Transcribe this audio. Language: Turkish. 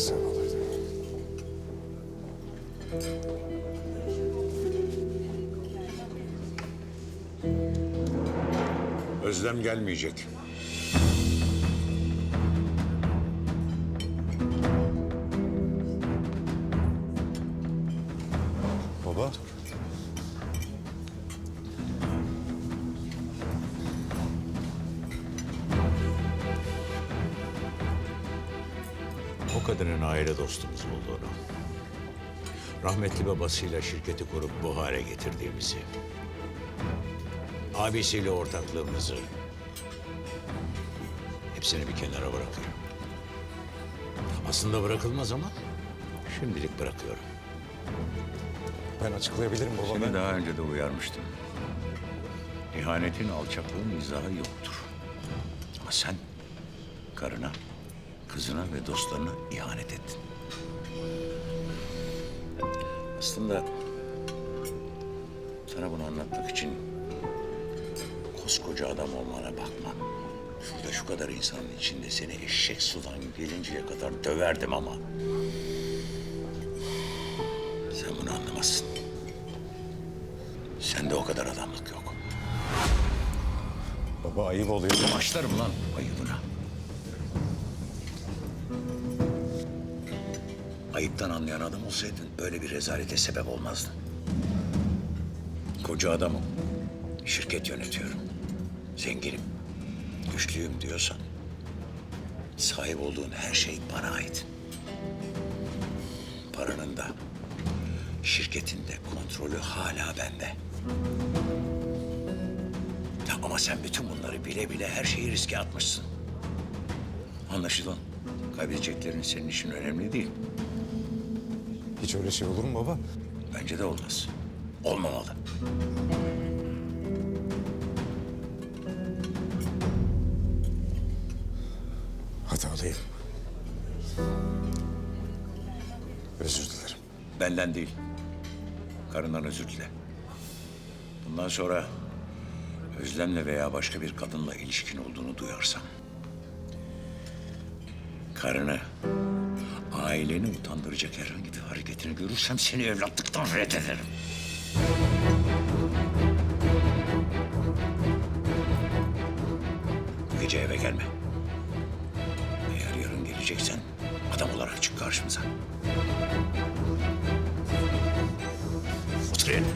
sen olaydı. Özlem gelmeyecek. O kadının aile dostumuz olduğunu, rahmetli babasıyla şirketi kurup bu hale getirdiğimizi, abisiyle ortaklığımızı, hepsini bir kenara bırakıyorum. Aslında bırakılmaz ama şimdilik bırakıyorum. Ben açıklayabilirim baba. Seni Ben... daha önce de uyarmıştım. İhanetin alçaklığın izahı yoktur. Ama sen karına, kızına ve dostlarına ihanet ettin. Aslında sana bunu anlatmak için koskoca adam olmana bakmam. Şurada şu kadar insanın içinde seni eşek sudan gelinceye kadar döverdim ama... Sen bunu anlamazsın. Sende o kadar adamlık yok. Baba ayıp oluyor. Başlarım lan ayıbına. Ayıptan anlayan adam olsaydın böyle bir rezalete sebep olmazdın. Koca adamım. Şirket yönetiyorum. Zenginim. Güçlüyüm diyorsan sahip olduğun her şey bana ait. Paranın da şirketin de kontrolü hala bende. Ya Ama sen bütün bunları bile bile her şeyi riske atmışsın. Anlaşılan kaybedeceklerin senin için önemli değil. Hiç öyle şey olur mu baba? Bence de olmaz. Olmamalı. Hatalıyım. Özür dilerim. Benden değil. Karından özür dile. Bundan sonra Özlem'le veya başka bir kadınla ilişkin olduğunu duyarsam... ...karını, aileni utandıracak herhangi bir hareketini görürsem seni evlatlıktan reddederim. Bu gece eve gelme. Eğer yarın geleceksen adam olarak çık karşımıza. Otur yerine.